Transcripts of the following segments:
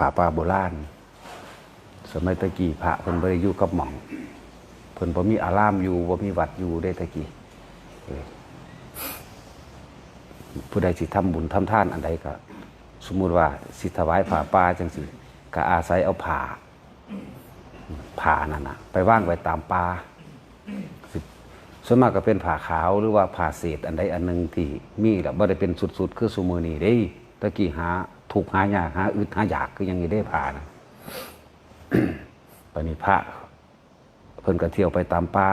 ผาป่าโบราณ สมัยตะกี้พระเพิ่นบ่ได้อยู่กับหม่องเพิ่นบ่มีอารามอยู่บ่มีวัดอยู่ได้ตะกี้ผู้ใดสิทำบุญทำทานอันใดก็สมมุติว่าสิถวายผาป่าจังซี่ก็อาศัยเอาผาผานั่นน่ะ ไปว่างไว้ตามป่าส่วนมากก็เป็นผาขาวหรือว่าผาเศษอันใดอันหนึ่งที่มีแล้วบ่ได้เป็นสุดๆ คือซุมือนี้เด้ตะกี้หา ถูกหายากหาอึดหายากคือยังนี้ได้ผ้านะปณิพระเพิ่นก็เที่ยวไปตามป่า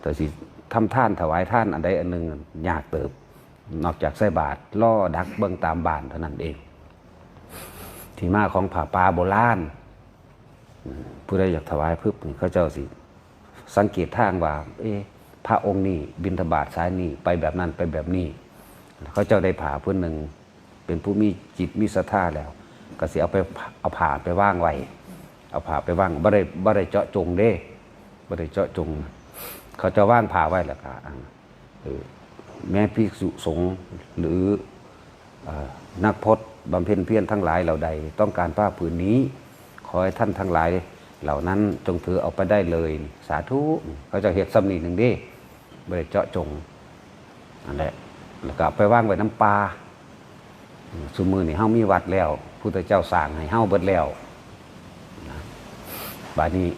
แต่สิทำท่านถวายท่านอันใดอันหนึ่งยากเติบ นอกจากใส่บาตรล่อดักเบิ่งตามบานเท่านั้นเอง ที่มาของผาป่าโบราณอืมผู้ใดอยากถวายพึบนี่เขาเจ้าสิ สังเกตทางว่า เอ๊พระองค์นี่บินทบาทสายนี่ไปแบบนั้นไปแบบนี้ เขาเจ้าได้ผ่าเพื่อนหนึ่ง เป็นผู้มีจิตมีศรัทธาแล้วก็สิเอาไปเอาผ่าไปว่างไว้เอาผ่าไปว่างบ่ได้บ่ได้เจาะจงเด้บ่ได้เจาะจง เขาจะว่างผ่าไว้แล้วก็แม้ภิกษุสงฆ์หรือนักพจน์บำเพ็ญเพียรทั้งหลายเหล่าใด ต้องการผ้าผืนนี้ขอให้ท่านทั้งหลาย เหล่านั้นจงถือเอาไปได้เลย สาธุเขาจะเฮ็ดสำนีหนึ่งเด้บ่ได้เจาะจงอันแหละแล้วก็ไปว่างไว้น้ำปลา สมมือนี่เฮามีวัดแล้วพุทธเจ้าสร้างให้เฮาเบิดแล้วนะบานี้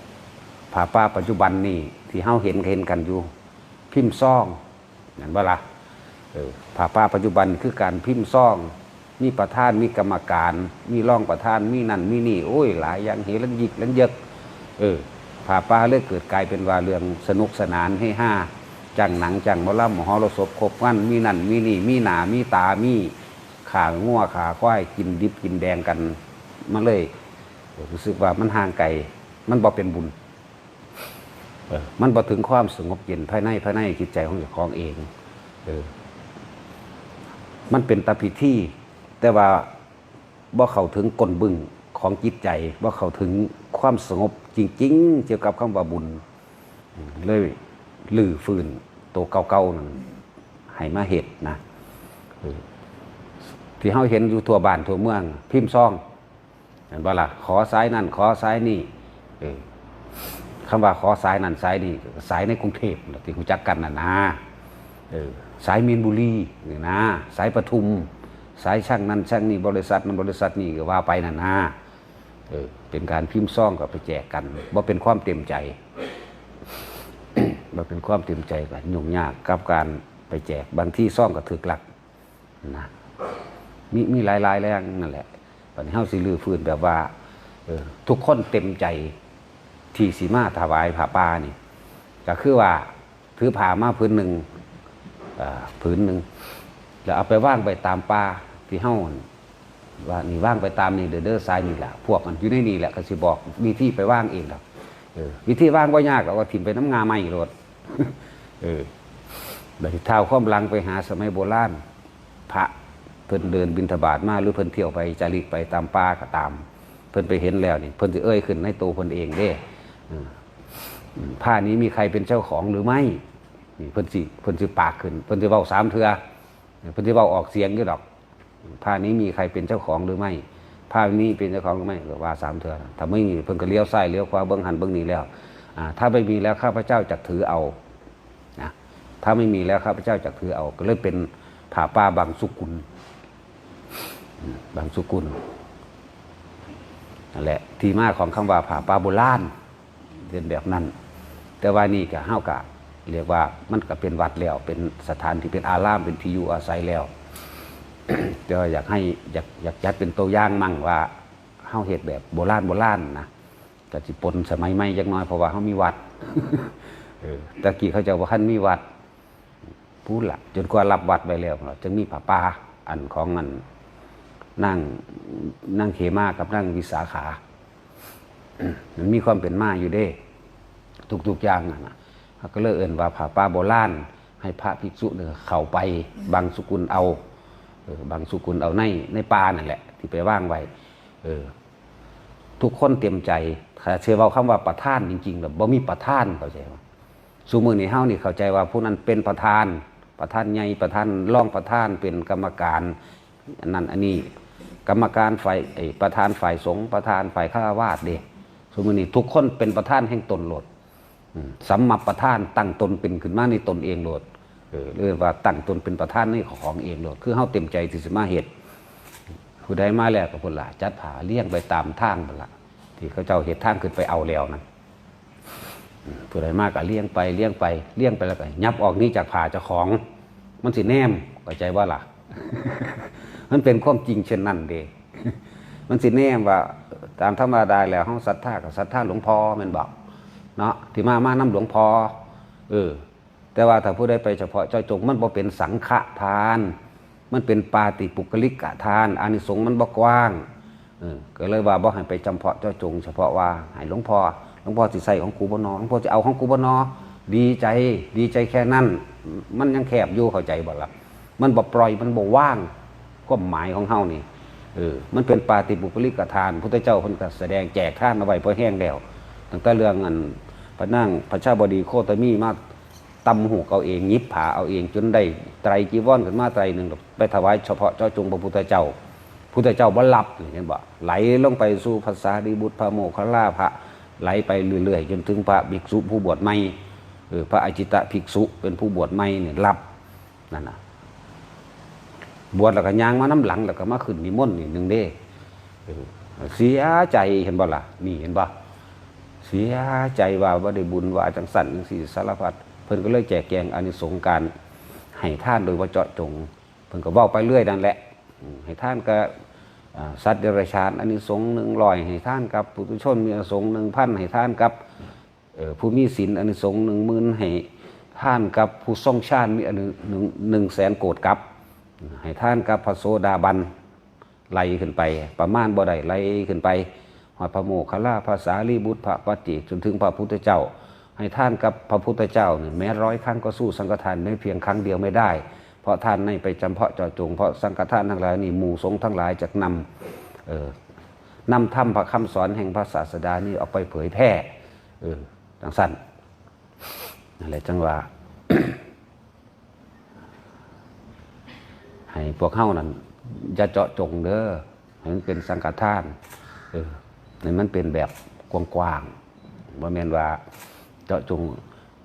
ผาป้าปัจจุบันนี่ที่เฮาเห็นเห็นกันอยู่ พิมพ์ซ่องนั่นว่าละเออผาป้าปัจจุบันคือการพิมพ์ซ่อง มีประธานมีกรรมการ มีรองประธานมีนั่นมีนี่โอ้ยหลายอย่างเฮลันยิกลันเยกเออผาป้าเลยเกิดกลายเป็นว่าเรื่องสนุกสนานให้ห้าจังหนังจังมอลำหมอฮอรสพครบงั้นมีนั่นมีนี่มีหนามีตามี ขางัวขาควายกินดิบกินแดงกันมาเลยรู้สึกว่ามันห่างไกลมันบ่เป็นบุญมันบ่ถึงความสงบเย็นภายในภายในจิตใจของเจ้าของเองเออมันเป็นตาพิธีแต่ว่าบ่เข้าถึงกลบึงของจิตใจบ่เข้าถึงความสงบจริง ๆ เกี่ยวกับคำว่าบุญ เลยลื้อฟื้นตัวเก่าๆนั่นให้มาเห็ดนะ ที่เขาเห็นอยู่ทั่วบ้านทั่วเมือง พิมพ์ซองเห็นบ่ล่ะขอซ้ายนั่น ขอซ้ายนี่เออคำว่าขอซ้ายนั่นซ้ายนี่สายในกรุงเทพที่รู้จักกันน่ะนะเออสายมีนบุรีนี่นะ สายปทุม สายช่างนั่นช่างนี่บริษัทนั้นบริษัทนี่ก็ว่าไปน่ะนะเออเป็นการพิมพ์ซองก็ไปแจกกันว่าเป็นความเต็มใจว่าเป็นความเต็มใจกันยุ่งยากกับการไปแจกบางที่ซ่องก็ถือหลักนะ มีมีหลายหลายแรงนั่นแหละตอนนี้เฮาสิลือฟื้นแบบว่าออทุกคนเต็มใจที่สีมาถวายผ้าป่านี่ก็คือว่าถือผ้ามาพื้นหนึ่งผืนหนึ่งแล้วเอาไปว่างไปตามป่าที่เฮาว่านี่ว่างไปตามนี่เด้อเด้อซ้ายนี่แหละพวกมันอยู่ในนี่แหละก็สิบอกวิธีไปว่างเองครับวิธีว่างบ่ยากหรอกว่าถิ่มไปน้ำงาไม้โลดเออแบบเท้าความลังไปหาสมัยโบราณพระ เพิ่นเดินบินทบาทมาหรือเพิ่นเที่ยวไปจาริกไปตามป่าก็ตาม เพิ่นไปเห็นแล้วนี่เพิ่นจะเอ้ยขึ้นในตัวเพิ่นเองเด้ผ้านี้มีใครเป็นเจ้าของหรือไม่นี่เพิ่นสิเพิ่นสิปากขึ้น เพิ่นสิเว้าสามเทื่อเพิ่นสิเว้าออกเสียงอยู่ดอก ผ้านี้มีใครเป็นเจ้าของหรือไม่ ผ้านี้เป็นเจ้าของหรือไม่ก็ว่าสามเทื่อถ้าไม่มีเพิ่นก็เลี้ยวซ้ายเลี้ยวขวาเบื้องหันเบื้องนี้แล้วถ้าไม่มีแล้วข้าพเจ้าจะถือเอานะถ้าไม่มีแล้วข้าพเจ้าจะถือเอา ก็เลยเป็นผ้าป่าบางสุกุล บางสุกุลนั่นแหละที่มาของคำว่าผาปลาโบราณเป็นแบบนั้น แต่ว่านี่ก็เฮากะเรียกว่ามันก็เป็นวัดแล้ว เป็นสถานที่เป็นอารามเป็นที่อยู่อาศัยแล้วแต่อยากให้อยากอยากจัดเป็นตัวอย่างมั่งว่าเฮาเฮ็ดแบบโบราณโบราณนะก็สิปนสมัยใหม่จักน้อยเพราะว่าเฮามีวัดตะกี้เขาจะว่าท่านมีวัดพูดละจนกว่ารับวัดไปแล้วจึงมีผาป่าอันของอัน นั่งนั่งเขมากับนั่งวิสาขา มันมีความเป็นมาอยู่เด้ ทุกๆอย่างนะเขาก็เลยเอิ่นว่าผ่าป่าโบราณให้พระภิกษุเนี่ยเข้าไปบางสุกุลเอาบางสุกุลเอาในในป่านั่นแหละ ที่ไปว่างไว้เออ ทุกคนเตรียมใจถ้าเชื่อว่าคำว่าประธานจริงๆแบบบ่มีประธานเข้าใจว่าสูมือนี่เฮานี่เข้าใจว่าผู้นั้นเป็นประธาน ประธานใหญ่ประธานรองประธานเป็นกรรมการนนั้นอันนี้ กรรมการฝ่ายประธานฝ่ายสงฆ์ประธานฝ่ายฆราวาสเด้สมมตินี้ทุกคนเป็นประธานแห่งตนโหลดอืมสัมมาประธานตั้งตนเป็นขึ้นมาในตนเองโหลดเรียกว่าตั้งตนเป็นประธานในของเองโหลดคือเฮาเต็มใจที่สิมาเฮ็ดผู้ใดมาแล้วกับพุ่นละจัดผาเลี้ยงไปตามทางพุ่นละที่เขาเจ้าเหตุทางขึ้นไปเอาแล้วนั้นอืมผู้ใดมากก็เลี้ยงไปเลี้ยงไปเลี้ยงไปแล้วก็ยับออกนี้จากผาเจ้าของ มันสิแนมเข้าใจว่าล่ะ มันเป็นความจริงเช่นนั้นเด้มันสิแนมว่าตามธรรมดาแล้วห้องศรัทธากับศรัทธาหลวงพ่อแมันบอกเนาะที่มามาน้ำหลวงพ่อเออ แต่ว่าถ้าผู้ใดไปเฉพาะเจ้าจงมันบ่เป็นสังฆทาน มันเป็นปาติปุกลิกะทานอานิสงส์มันบ่กว้างเออก็เลยว่าบ่ให้ไปจำเพาะเจ้าจง เฉพาะว่าให้หลวงพ่อหลวงพ่อสิใส่ของกูบ่นอหลวงพ่อจะเอาของกูบ่นอดีใจดีใจแค่นั้น มันยังแคบอยู่เข้าใจบ่ล่ะมันบ่ปล่อยมันบ่ว่าง ความหมายของเฮานี่เออมันเป็นปาติปุกลิกทานพุทธเจ้าเพิ่นกแสดงแจกทานเอาไว้พอแห้งแล้วตั้งแต่เรื่องอันพระนั่งพระชาบดีโคตมีมาตำหูเอาเองยิบผาเอาเองจนได้ไตรจีวรขึ้นมาไตรหนึ่งไปถวายเฉพาะเจ้าจงพระพุทธเจ้าพุทธเจ้าบ่รับเห็นบ่ไหลลงไปสู่ภาษาดีบุตรพระโมคคัลลาภะไหลไปเรื่อยๆจนถึงพระภิกษุผู้บวชใหม่พระอจิตะภิกษุเป็นผู้บวชใหม่เนี่ยรับนั่นน่ะ บวชแล้วก็ย่างมาน้ำหลังแล้วก็มาขึ้นนิมนต์นี่หนึ่งเด้เสียใจเห็นบ่ล่ะนี่เห็นบ่เสียใจว่าว่าได้บุญว่าจังสันจังสี่สารพัดเพิ่นก็เลยแจกแจงอานิสงส์การให้ท่านโดยว่าเจาะจง เพิ่นก็เว้าไปเรื่อยนั่นแหละ ให้ท่านก็สัตว์เดรัจฉานอานิสงส์หนึ่งร้อยให้ท่านกับปุถุชนมีอานิสงส์หนึ่งพันให้ท่านกับผู้มีศีลอานิสงส์หนึ่งหมื่นให้ท่านกับผู้ทรงชาติมีอานิหนึ่งหนึ่งแสนโกดกับ ให้ท่านกับพระโสดาบันไล่ขึ้นไป ประมาณบ่ได้ไล่ขึ้นไปหอดพระโมคคัลลาภาษาลีบุตรพระปัจจิจนถึงพระพุทธเจ้า ให้ท่านกับพระพุทธเจ้าเนี่ยแม้ร้อยครั้งก็สู้สังฆทานไม่เพียงครั้งเดียวไม่ได้ เพราะท่านไม่ไปจำเพาะเจาะจงเพราะสังฆทานทั้งหลายนี่หมู่สงฆ์ทั้งหลายจะนำเอ่อนำธรรมพระคำสอนแห่งพระศาสดานี่ออกไปเผยแพร่เออจังสั้นนั่นแหละจังว่า ให้พวกเฮานั้นอย่าเจาะจงเด้อให้มันเป็นสังฆทานเออให้มันเป็นแบบกว้างๆบ่แม่นว่าเจาะจง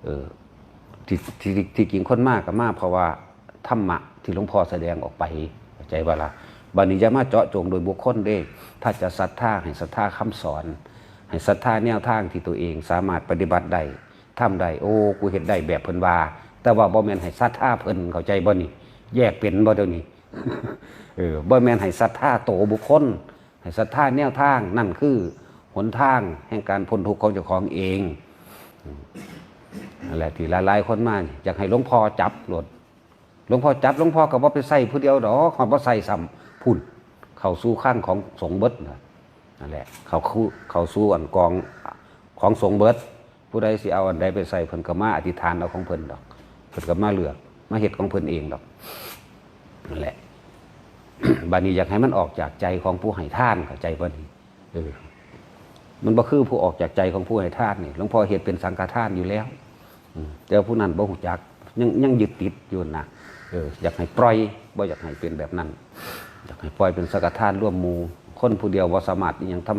เออที่ที่ที่จริงคนมากก็มากเพราะว่าธรรมะที่หลวงพ่อแสดงออกไปใจว่าละบัดนี้จะมาเจาะจงโดยบุคคลเด้ ถ้าจะศรัทธาให้ศรัทธาคำสอน ให้ศรัทธาแนวทางที่ตัวเองสามารถปฏิบัติได้ทำได้โอ้กูเห็นได้แบบเพิ่นว่าแต่ว่าบ่แม่นให้ศรัทธาเพิ่นเข้าใจบ่นี่ แยกเป็นบ่เดี๋ยวนี้เออบ่แมนให้ศรัทธาโตบุคคลให้ศรัทธาแนวทางนั่นคือหนทางแห่งการพ้นทุกข์ของเจ้าของเองอืมนั่นแหละที่หลายๆคนมาอยากให้หลวงพ่อจับรถหลวงพ่อจับหลวงพ่อก็บ่ไปใส่ผู้เดียวดอกขอบ่ใส่ซ้ำพุ่น เข้าสู่ข้างของสงเบิดน่ะนั่นแหละ เขาคู่เข้าสู่อันกองของสงเบิดผู้ใดสิเอาอันใดไปใส่เพิ่นก็มาอธิษฐานเอาของเพิ่นดอกเพิ่นก็มาเลือก มาเฮ็ดของเพิ่นเองดอกนั่นแหละบานี้อยากให้มันออกจากใจของผู้ให้ท่านเข้าใจบ่นี่เออมันบ่คือผู้ออกจากใจของผู้ให้ทานนี่หลวงพ่อเฮ็ดเป็นสังฆทานอยู่แล้วแต่ผู้นั้นบ่ฮู้จักยังยังยึดติดอยู่นะเอออยากให้ปล่อยบ่อยากให้เป็นแบบนั้น อยากให้ปล่อยเป็นสังฆทานร่วมมูคนผู้เดียวบ่สามารถอิยังท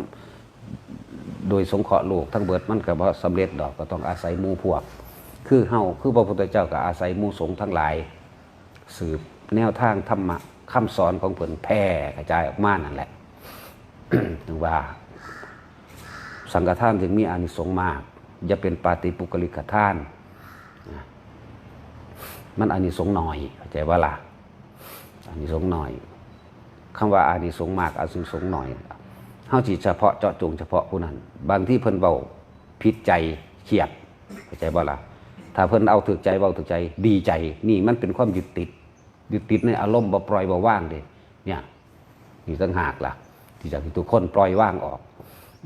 ำโดยสงเคราะห์โลกทั้งเบิดมันก็บ่สำเร็จดอกก็ต้องอาศัยมู่พวก คือเฮาคือพระพุทธเจ้าก็อาศัยมูสงทั้งหลาย สืบแนวทางธรรมะคำสอนของเพิ่นแพร่กระจายออกมานั่นแหละถึงว่า สังฆทานจึงมีอานิสงส์มากอย่าเป็นปาติปุกลิกทานมันอานิสงส์หน่อยเข้าใจว่าล่ะอานิสงส์หน่อยคำว่าอานิสงส์มากอานิสงส์หน่อยเฮาสิเฉพาะเจาะจงเฉพาะผู้นั้น บางที่เพิ่นเบาพิษใจเครียดเข้าใจว่าล่ะ ถ้าเพิ่นเอาถึกใจเบาถึกใจดีใจ นี่มันเป็นความยึดติดยึดติดในอารมณ์บ่ปล่อยบ่ว่างเด้เนี่ยนี่ต่างหากล่ะ ที่จะทุกคนปล่อยว่างออก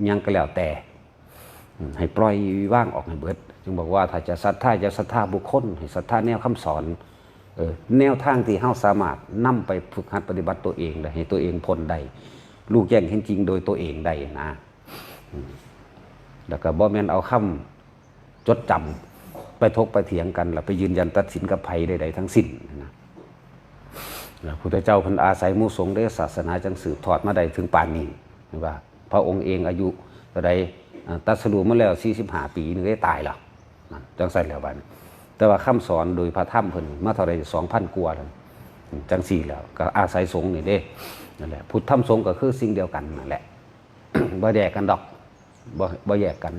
ยังก็แล้วแต่ ให้ปล่อยว่างออกให้เบิด จึงบอกว่าถ้าจะศรัทธาจะศรัทธาบุคคล ให้ศรัทธาแนวคำสอนเออแนวทางที่เฮาสามารถนำไปฝึกหัดปฏิบัติตัวเองได้ให้ตัวเองพ้นได้ลูกแย่งเห็นจริงโดยตัวเองได้นะแล้วก็บ่แม่นเอาคำจดจำ ไปทกไปเถียงกันแล้วไปยืนยันตัดสินกับภัยใดๆทั้งสิ้นนะพระพุทธเจ้าพันอาศัยมูสงได้ศาสนาจังสืบทอดมาได้ถึงป่านนี้นว่า พระองค์เองอายุเท่าใดตรัสรู้มาแล้ว45ปีนึงได้ตายแล้วจังใส่แล้วบัดนี้แต่ว่าคำสอนโดยพระธรรมเพิ่นมาเท่าใด2,000กว่าแล้วจังสี่แล้วก็อาศัยสงฆ์นี่เด้นั่นแหละพุทธธรรมสงฆ์ก็คือสิ่งเดียวกันนั่นแหละบ่แยกกันดอกบ่บ่แยกกัน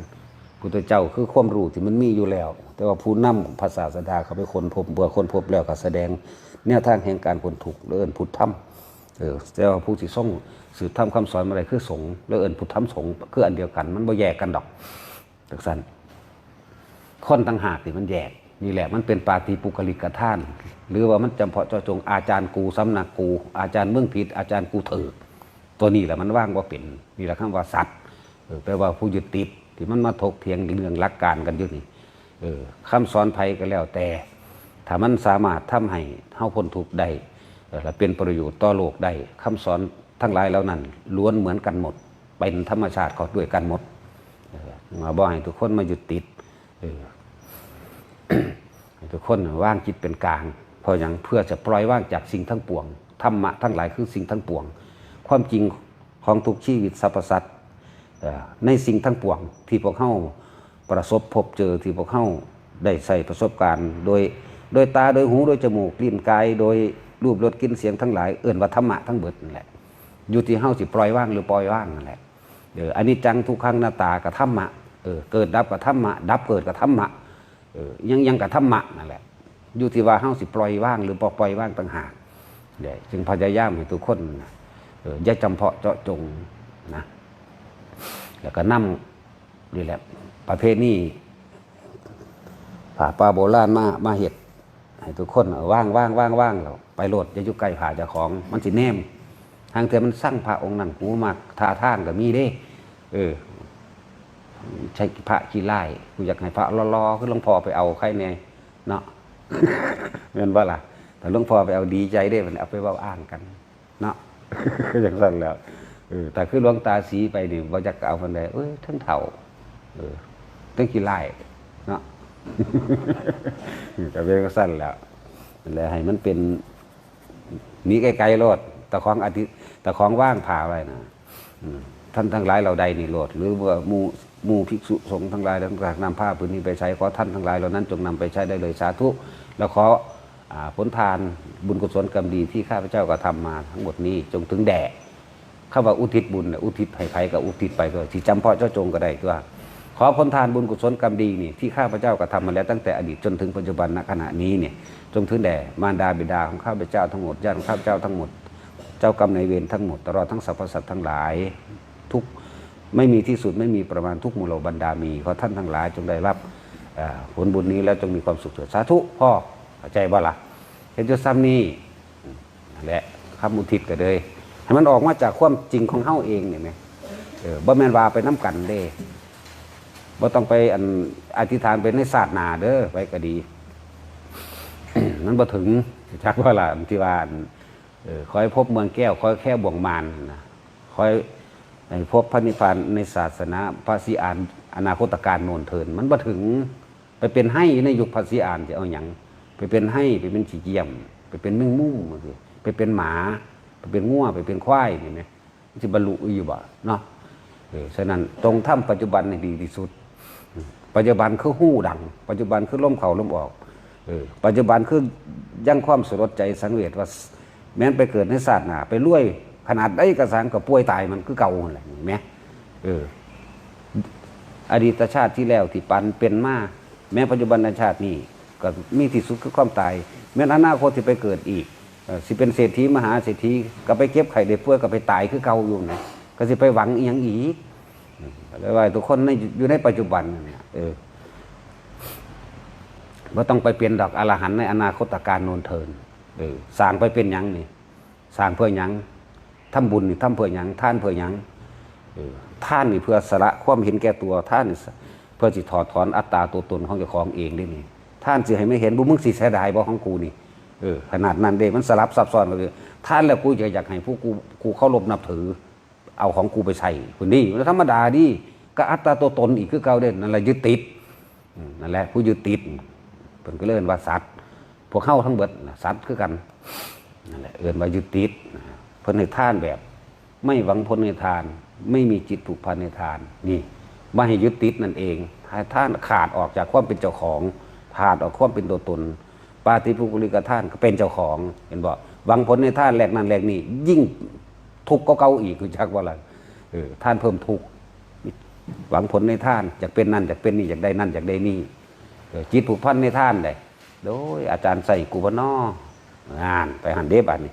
พุทธเจ้าคือความรู้ที่มันมีอยู่แล้ว แต่ว่าผู้นำภาษาสดาเขาไปคนพบเบื่อคนพบแล้วก็แสดงแนวทางแห่งการคนถูกข์แล้วเอิ้นพุทธธรรมเออแต่ว่าผู้ที่ส่งสืบธรรมคำสอนอะไรคือสงฆ์แล้วเอิ้นพุทธธรรมสงฆ์คืออันเดียวกัน มันบ่แยกกันดอกจังซั่นคนต่างหากที่มันแยกนี่แหละมันเป็นปาฏิปุคลิกท่าน หรือว่ามันจำเพาะเจาะจงอาจารย์กูสำนักกู อาจารย์เมืองผิด อาจารย์กูเถิดตัวนี้แหละมันว่างว่าเป็นนี่แหละคำว่าสัตว์เออแปลว่าผู้ยึดติด ที่มันมาถกเถียงเรื่องหลักการกันอยู่นี่เออคำสอนภัยก็แล้วแต่ ถ้ามันสามารถทำให้เฮาพ้นทุกข์ได้และเป็นประโยชน์ต่อโลกได้คำสอนทั้งหลายแล้วนั้นล้วนเหมือนกันหมด เป็นธรรมชาติเขาด้วยกันหมดมาบอกให้ทุกคนมาหยึดติดทุกคนว่างจิตเป็นกลางเพราะอย่างเพื่อจะปล่อยว่างจากสิ่งทั้งปวงธรรมะทั้งหลายคือสิ่งทั้งปวง ความจริงของทุกชีวิตสรรพสัตว์ ในสิ่งทั้งปวงที่พวกเข้าประสบพบเจอที่พวกเข้าได้ใส่ประสบการณ์ โดยโดยตาโดยหูโดยจมูกลิ้นกายโดยรูปรสกลิ่นเสียงทั้งหลายเอื่นว่าธรรมะทั้งเบิดนั่นแหละอยู่ที่เฮาสิปล่อยว่างหรือปล่อยว่างนั่นแหละเอออันนี้จังทุกครั้งหน้าตากับธรรมะเออเกิดดับกับธรรมะดับเกิดกับธรรมะเออยังยังกับธรรมะนั่นแหละอยู่ที่ว่าเฮาสิปล่อยว่างหรือปล่อยว่างต่างหากเดี๋ยวจึงพยายามให้ทุกคนเอออย่าจำเพาะเจาะจง แล้วก็นำนี่แหละ ประเภทนี้ผ่าป่าโบราณมามาเห็ดให้ทุกคนว่างว่างว่างว่างแล้วไปโหลดอย่าอยู่ใกล้ผ่าเจ้าของ มันสิแนมทางเธอมันสร้างพระองค์นั่นหูมากท่าทางก็มีเด้ เออใช้พระขี้ไล่กูอยากให้พระรอๆคือหลวงพ่อไปเอาใครเนี่ยเนาะเงินว่าล่ะแต่หลวงพ่อไปเอาดีใจได้มันเอาไปเว่าอ้างกัน เนาะก็อย่างนั้นแล้ว เออแต่คือหลวงตาสีไปนี่ว่าจะเอาคนใดเอ้ยทั้งเถ่าเออทั้งขี้ไล่เนาะก็เป็นก็สั้นแล้วแหละให้มันเป็นนีไกลๆโลดต่ของอาทิตย์ต่ของว่างผ่าไว้นะท่านทั้งหลายเราใดนี่โลด หรือว่ามูมูภิกษุสงฆ์ทั้งหลายทั้งหลายนำผ้าผืนนี้ไปใช้ขอท่านทั้งหลายเหล่านั้นจงนำไปใช้ได้เลยสาธุแล้วขอผลทานบุญกุศลกรรมดีที่ข้าพเจ้าก็ทำมาทั้งหมดนี้จงถึงแด่ ข้าว่าอุทิศบุญน่ะอุทิศให้ไผกับอุทิศไปก็ที่จำเพาะเจ้าจงก็ได้ตัวขอผลทานบุญกุศลกรรมดีนี่ที่ข้าพเจ้ากระทำมาแล้วตั้งแต่อดีตจนถึงปัจจุบันณขณะนี้เนี่ยจงถึงแด่มารดาบิดาของข้าพเจ้าทั้งหมดญาติของข้าพเจ้าทั้งหมด เจ้ากรรมนายเวรทั้งหมดตลอดทั้งสรรพสัตว์ทั้งหลาย ทุกไม่มีที่สุดไม่มีประมาณทุกมูลบรรดามีขอท่านทั้งหลายจงได้รับผลบุญนี้แล้วจงมีความสุขเถิดสาธุพ่อเข้าใจบ่ละเห็นจุดซ้ำนี่แหละคำอุทิศก็เลย ให้มันออกมาจากความจริงของเฮาเองเนี่ยไหมเออบ่แมนว่าไปน้กันเด้บ่ต้องไปอันอธิษฐานเป็นในศาสตร์นาเด้อไปก็ดีนั้นบ่ถึงจักว่าล่ะที่ว่าอันเออคอยพบเมืองแก้วคอยแค่บ่วงมานนะคอยพบพระนิพพานในศาสนาพระศรีอานอนาคตการโนนเทิน มันบ่ถึงไปเป็นให้ในยุคพระศรีอานจะเอาหยังไปเป็นให้ไปเป็นขี้เกียม ไปเป็นนึ่งมุ่งมันสิไปเป็นหมา ไปเป็นง่วไปเป็นควายนี่ไหมมันจะบรรลุอยู่บ่เนาะเออฉะนั้นตรงถ้ำปัจจุบันนี่ดีที่สุด ปัจจุบันคือหู้ดัง ปัจจุบันคือล่มเข่าล่มออกเออปัจจุบันคือยั่งความสลดใจสังเวชว่า แม้นไปเกิดในศาสตร์หนาไปรวยขนาดได้กระสังกับป่วยตายมันคือเก่าอะไรเห็นไหมเอออดีตชาติที่แล้วที่ปันเป็นมาแม้ปัจจุบันชาตินี้ก็มีที่สุดคือความตาย แม้นอนาคตที่ไปเกิดอีก สิเป็นเศรษฐีมหาเศรษฐีก็ไปเก็บไข่เด็ป่วยก็ไปตายคือเก่าอยู่นะก็สิไปหวังอีหยังอีกเลยว่าทุกคนในอยู่ในปัจจุบันเนี่ยเออว่าต้องไปเป็นดอกอรหันในอนาคตการโนนเทินเออสร้างไปเป็นหยังนี่สร้างเพื่อหยังทำบุญนี่ทำเพื่อหยังท่านเพื่อหยังเออท่านนี่เพื่อสละความเห็นแก่ตัวท่านเพื่อสิถอดถอนอัตตาตัวตนของเจ้าของเองได้นี่ท่านสิให้ไม่เห็นบุมึงสิเสียดายบ่ของกูนี่ เออขนาดนั้นเด้มันสลับซับซ้อนกันเลยท่านแล้วกูจะอยากให้ผู้กูกูเคารพนับถือ เอาของกูไปใส่คนนี้มันธรรมดาดิก็อัตตาตัวตนอีกคือเก่าเด่นนั่นแหละยึดติดนั่นแหละผู้ยึดติดเป็นก็เลื่อนว่าสัตว์พวกเข้าทั้งเบิดสัตว์คือกันนั่นแหละเอื่นว่ายึดติดเพิ่นให้ทานแบบ ไม่หวังผลในทาน ไม่มีจิตผูกพันในทานนี่ไม่ให้ยึดติดนั่นเองท่านขาดออกจากความเป็นเจ้าของขาดออกความเป็นตัวตน ปาติภูกุลิกท่านก็เป็นเจ้าของเห็นบ่หวังผลในท่านแรกนั้นแรกนี้ยิ่งทุกข์ก็เก่าอีกคือจักว่าอะไรเออท่านเพิ่มทุกข์หวังผลในท่านอยากเป็นนั่นอยากเป็นนี่อยากได้นั่นอยากได้นี่จิตผูกพันในท่านได้โดยอาจารย์ใส่กูบนองานไปหันเดบันนี่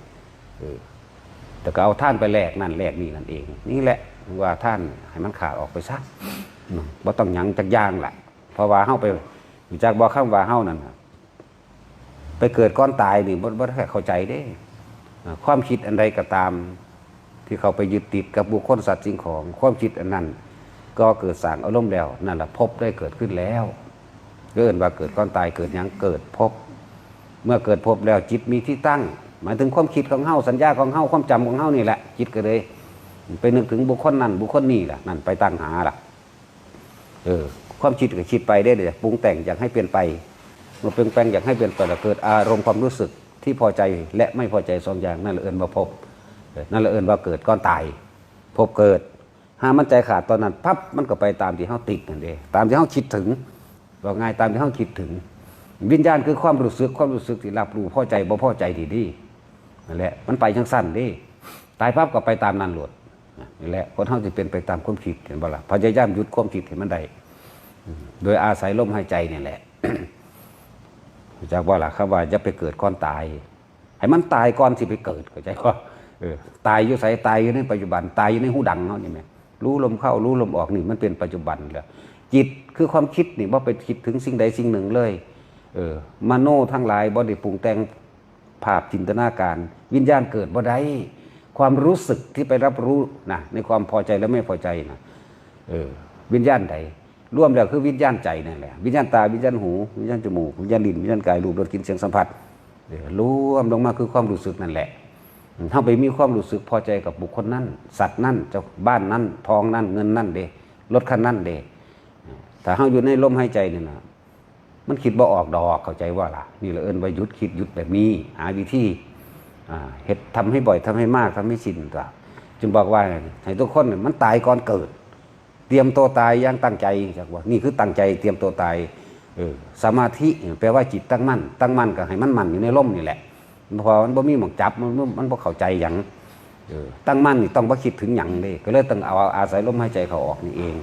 เออแต่ก็เอาท่านไปแลกนั่นแลกนี่นั่นเอง นี่แหละว่าท่านให้มันขาดออกไปซะว่าต้องยังจักย่างแหละเพราะว่าเฮาไปรู้จากบ่คำว่าเฮานั่น ไปเกิดก้อนตายนี่บ่บ่ได้เข้าใจเด้อ่าความคิดอันใดก็ตาม ที่เขาไปยึดติดกับบุคคลสัตว์สิ่งของความคิดอันนั้น ก็เกิดสร้างอารมณ์แล้วนั่นแหละพบได้เกิดขึ้นแล้วเกินว่าเกิดก้อนตายเกิดยังเกิดพบ เมื่อเกิดพบแล้วจิตมีที่ตั้ง หมายถึงความคิดของเฮาสัญญาของเฮาความจำของเฮานี่แหละจิตก็เลยไปนึกถึงบุคคลนั้นบุคคลนี้ล่ะนั่นไปตั้งหาล่ะเออความคิดก็คิดไปได้เลยปรุงแต่งอยากให้เปลี่ยนไป มื่อเปลี่ยนแปลงอยากให้เปลี่ยนไปล้วเกิดอารมณ์ความรู้สึกที่พอใจและไม่พอใจสองอย่างนั่นละเอิญว่าพบนั่นละเอิญว่าเกิดก้อนตาย พบเกิดหามันใจขาดตอนนั้นปั๊บมันก็ไปตามที่เฮาติดนั่นเองตามที่เฮาคิดถึงว่าง่ายตามที่เฮาคิดถึง วิญญาณคือความรู้สึกความรู้สึกที่รับรู้พอใจบ่พอใจดีดีนั่นแหละมันไปจังสั้นดิตายปั๊บก็ไปตามนั้นโหลดนี่แหละคนเฮาจะเป็นไปตามความคิดเห็นบ่ล่ะพยายามหยุดความคิดให้มันได้โดยอาศัยลมหายใจนี่แหละ จากว่าล่ะครับว่าจะไปเกิดก่อนตาย ให้มันตายก่อนสิไปเกิดเข้าใจว่าเออตายอยู่ไสตายอยู่ในปัจจุบันตายอยู่ในหูดังเนาะนี่แม่รู้ลมเข้ารู้ลมออกนี่มันเป็นปัจจุบันแล้วจิตคือความคิดนี่ว่าไปคิดถึงสิ่งใดสิ่งหนึ่งเลย เออมโนทั้งหลายบ่ได้ปรุงแต่งภาพจินตนาการ วิญญาณเกิดบ่ได้ความรู้สึกที่ไปรับรู้นะในความพอใจและไม่พอใจนะเออวิญญาณใด ร่วมแล้วคือวิญญาณใจนั่นแหละวิญญาณตาวิญญาณหูวิญญาณจมูกวิญญาณลิ้นวิญญาณกายรูปรสกลิ่นเสียงสัมผัสเออรวมลงมาคือความรู้สึกนั่นแหละถ้าไปมีความรู้สึกพอใจกับบุคคลนั้น สัตว์นั้นเจ้าบ้านนั้น ทองนั้นเงินนั้นเดรถคันนั้นเดถ้าเฮาอยู่ในลมหายใจนี่นะมันคิดบ่ออกดอกเข้าใจว่าล่ะนี่เราเอิ้นว่ายุดคิดยุดแบบนี้ หาวิธีอ่าเฮ็ดทำให้บ่อยทำให้มากทำให้ชินตัวจึงบอกว่าให้ทุกคนมันตายก่อนเกิด เตรียมตัวตายอย่างตั้งใจจากว่านี่คือตั้งใจเตรียมตัวตายเออสมาธิแปลว่าจิตตั้งมั่น ตั้งมั่นก็ให้มันมั่นอยู่ในร่มนี่แหละพอมันบ่มีหมองจับมันมันบ่เข้าใจหยังตั้งมั่นนี่ต้องบ่คิดถึงหยังเด้ก็เลยต้องเอาอาศัยลมหายใจเขาออกนี่เอง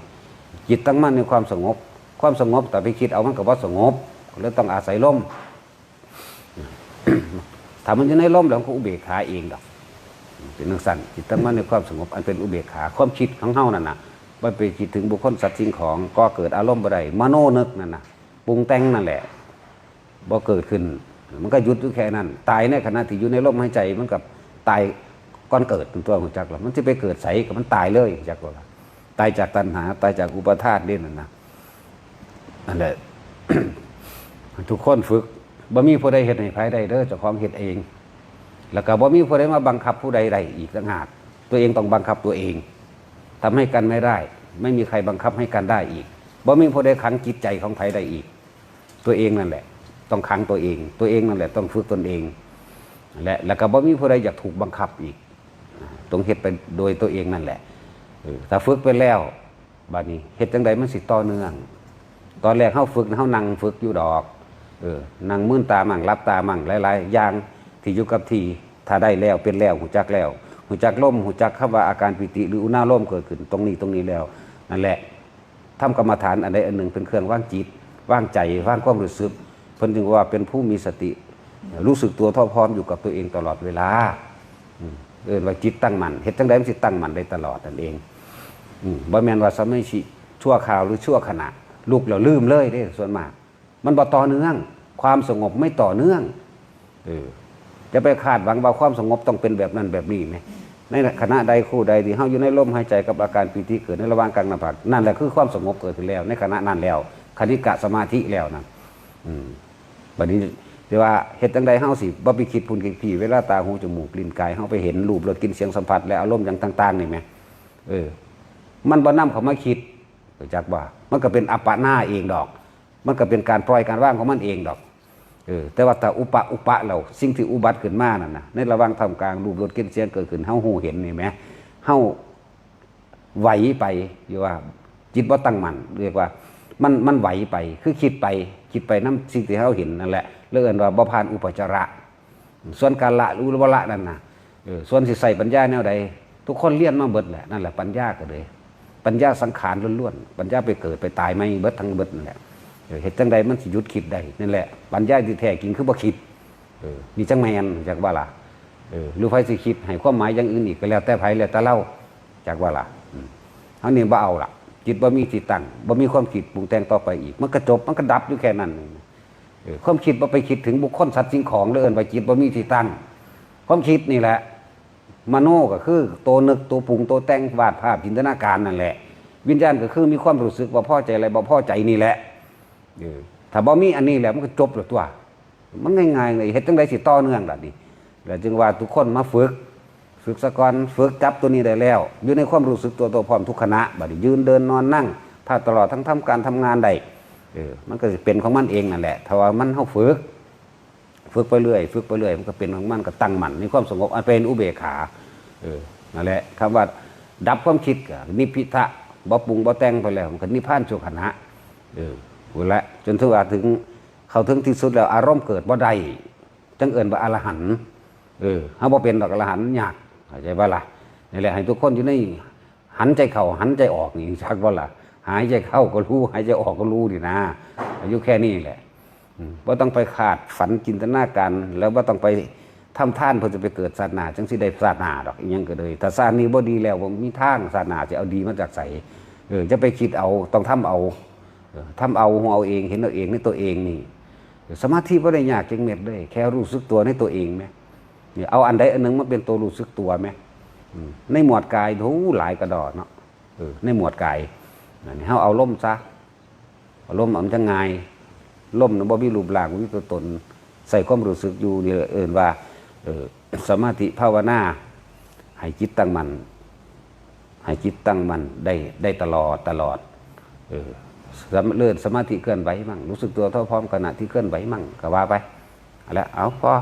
จิตตั้งมั่นในความสงบ ความสงบแต่ไปคิดเอามันก็ว่าสงบก็เลยต้องอาศัยลมถ้ามันอยู่ในลมแล้วก็อุเบกขาเองดอกเป็นนังสั้นจิตตั้งมั่นในความสงบอันเป็นอุเบกขาความคิดของเฮานั่นน่ะ ว่ไปคิดถึงบุคคลสัตว์สิ่งของก็เกิดอารมณ์บ่ได้มโนนึกนั่นน่ะปรุงแต่งนั่นแหละบ่เกิดขึ้น มันก็หยุดอยู่แค่นั้น ตายในขณะที่อยู่ในลมหายใจมันกับตายก่อนเกิดเป็นตัวของจักรแล้วมันจะไปเกิดใสกับมันตายเลยจักว่าตายจากตัณหา ตายจากอุปทานนี่นั่นนะนั่นแหละทุกคนฝึกบ่มีผู้ใดเฮ็ดให้ใครได้เด้อเจ้าของเฮ็ดเอง แล้วก็บ่มีผู้ใดมาบังคับผู้ใดได้อีกต่างหากตัวเองต้องบังคับตัวเอง ทำให้กันไม่ได้ ไม่มีใครบังคับให้กันได้อีกบ่มีผู้ใดขังจิตใจของใครได้อีก ตัวเองนั่นแหละ ต้องขังตัวเอง ตัวเองนั่นแหละ ต้องฝึกตนเอง และแล้วก็บ่มีผู้ใดอยากถูกบังคับอีกต้องเฮ็ดไปโดยตัวเองนั่นแหละถ้าฝึกไปแล้วบัดนี้เฮ็ดจังใดมันสิต่อเนื่อง ตอนแรกเฮาฝึกเฮานั่งฝึกอยู่ดอกเออนั่งมื่นตามั่งรับตามั่งหลายๆอย่างที่อยู่กับที่ถ้าได้แล้วเป็นแล้วหูจักแล้ว หูจักล่มหูจักคำว่าอาการปิติหรืออุณาล่มเกิดขึ้นตรงนี้ตรงนี้แล้วนั่นแหละทำกรรมฐานอันใดอันหนึ่งเป็นเครื่องว่างจิตว่างใจว่างความรู้สึกเพิ่นจึงว่าเป็นผู้มีสติ รู้สึกตัวเท่าพร้อมอยู่กับตัวเองตลอดเวลาเออว่าจิตตั้งมั่นเฮ็ดจังไดมันสิตตั้งมั่นได้ตลอดนั่นเองบ่แมนว่าสมัยชิชั่วคราวหรือชั่วขณะลุกแล้วลืมเลยเด้ส่วนมาก มันบ่ต่อเนื่อง ความสงบไม่ต่อเนื่องเออ จะไปคาดหวังว่าความสงบต้องเป็นแบบนั้นแบบนี้ไหมในขณะใดคู่ใดที่เฮาอยู่ในลมหายใจกับอาการปีติเกิดในระหว่างกลางหน้าผากนั่นแหละคือความสงบเกิดขึ้นแล้ว ในขณะนั้นแล้วคณิกะสมาธิแล้วนั่นอืมบัดนี้ที่ว่าเฮ็ดจังใดเฮาสิบ่ไปคิดพุ่นคิดพีเวลาตาหูจมูกลิ้นกายเฮาไปเห็นรูปรสกลิ่นเสียงสัมผัสและอารมณ์อย่างต่าง ๆ นี่แหมเออ มันบ่นำเขามาคิดรู้จักว่า มันก็เป็นอัปปะหน้าเองดอก มันก็เป็นการปล่อยการว่างของมันเองดอก เออแต่ว่าแต่อุปะอุปะเราสิ่งที่อุบัติขึ้นมานั่นนะในระหว่างทำกลางรูปรถเกินเสียงเกิดขึ้นเฮาหูเห็นนี่ไหมเฮาไหวไปอยู่ว่า จิตว่าตั้งมั่นเรียกว่า มันมันไหวไปคือคิดไปคิดไปน้ำสิ่งที่เฮาเห็นนั่นแหละเรื่องว่าบ่ผ่านอุปจาระ ส่วนการละรู้หรือบ่ละนั่นนะเออส่วนสิใส่ปัญญาแนวใดทุกคนเรียนมาเบิดแหละนั่นแหละปัญญาก็เลย ปัญญาสังขารล้วนๆปัญญาไปเกิดไปตายไม่เบิดทั้งเบิดนั่นแหละ เหตุจังใดมันสิหยุดคิดได้นั่นแหละปัญญาที่แท้จริงคือบ่คิดเออนี่จังแมนจากว่าล่ะหรือไผสิคิดให้ความหมายอย่างอื่นอีกก็แล้วแต่ไผแล้วแต่เล่าจากว่าล่ะอืมเนี่บ่เอาล่ะจิตบ่มีที่ตั้งบ่มีความคิดปรุงแต่งต่อไปอีก มันก็จบมันก็ดับอยู่แค่นั้นความคิดบ่ไปคิดถึงบุคคลสัตว์สิ่งของเลยเอิ้นว่าจิตบ่มีที่ตั้ง ความคิดนี่แหละมโนก็คือตัวนึกตัวปรุงตัวแต่งวาดภาพจินตนาการนั่นแหละ วิญญาณก็คือมีความรู้สึกว่าพอใจอะไรบ่พอใจนี่แหละ ถ้าบ่มีอันนี้แหละมันก็จบแล้วตัว มันง่ายๆเลยเฮ็ดจังไดสิต่อเนื่องล่ะนี่แล้วจึงว่าทุกคนมาฝึก ฝึกสะก่อนฝึกจับตัวนี้ได้แล้ว อยู่ในความรู้สึกตัวตัวพร้อมทุกขณะบัดนี้ยืนเดินนอนนั่ง ถ้าตลอดทั้งทำการทำงานได้เออมันก็สิเป็นของมันเองนั่นแหละ ถ้าว่ามันเฮาฝึก ฝึกไปเรื่อย ฝึกไปเรื่อย มันก็เป็นของมันก็ตั้งมั่นในความสงบอันเป็นอุเบกขาเออนั่นแหละคำว่าดับความคิดก็นิพพิทะบ่ปรุงบ่แต่งไปแล้วมันก็นิพพานสุขณะเออ พูดละจนถึงว่าถึงเขาถึงที่สุดแล้วอารมณ์เกิดบ่ได้จังเอิ้นว่าอรหันต์เออเฮาบ่เป็นดอกอรหันต์ยากเข้าใจบ่ล่ะนี่แหละให้ทุกคนอยู่ในหันใจเข้าหันใจออกนี่ชักบ่ล่ะหายใจเข้าก็รู้หายใจออกก็รู้นี่นะอายุแค่นี้แหละว่ต้องไปขาดฝันจินตนาการแล้วว่ต้องไปทำท่านเพื่อจะไปเกิดศาสนาจังสิได้ศาสนาดอกอีกอยังก็เลยแต่ศาสนานี้บ่ดีแล้วบ่มีทางศาสนาจะเอาดีมาจากใสเออจะไปคิดเอาต้องทำเอาเออ ทำเอาหัวเอาเองเห็นเอาเองในตัวเองนี่สมาธิบ่ได้ยากจังเม็ดเลย แค่รู้สึกตัวในตัวเองไหมเนี่ยเอาอันใดอันหนึงมาเป็นตัวรู้สึกตัวไหมในหมวดกายโหหลายกระดอเนาะในหมวดกายนนี้เฮาเอาล่มซะเอาล่มมันจะง่ายล่มนะบ่มีรูปร่างบ่มีตัวตน ใส่ความรู้สึกอยู่นี่เอิ่นว่าสมาธิภาวนาให้จิตตั้งมันให้จิตตั้งมันได้ได้ตลอดตลอดเออ เลื่อนสมาธิเคลื่อนไหวมั่งรู้สึกตัวเท่าพร้อมขณะที่เคลื่อนไหวมั่งก็ว่าไปแล้วเอาพอ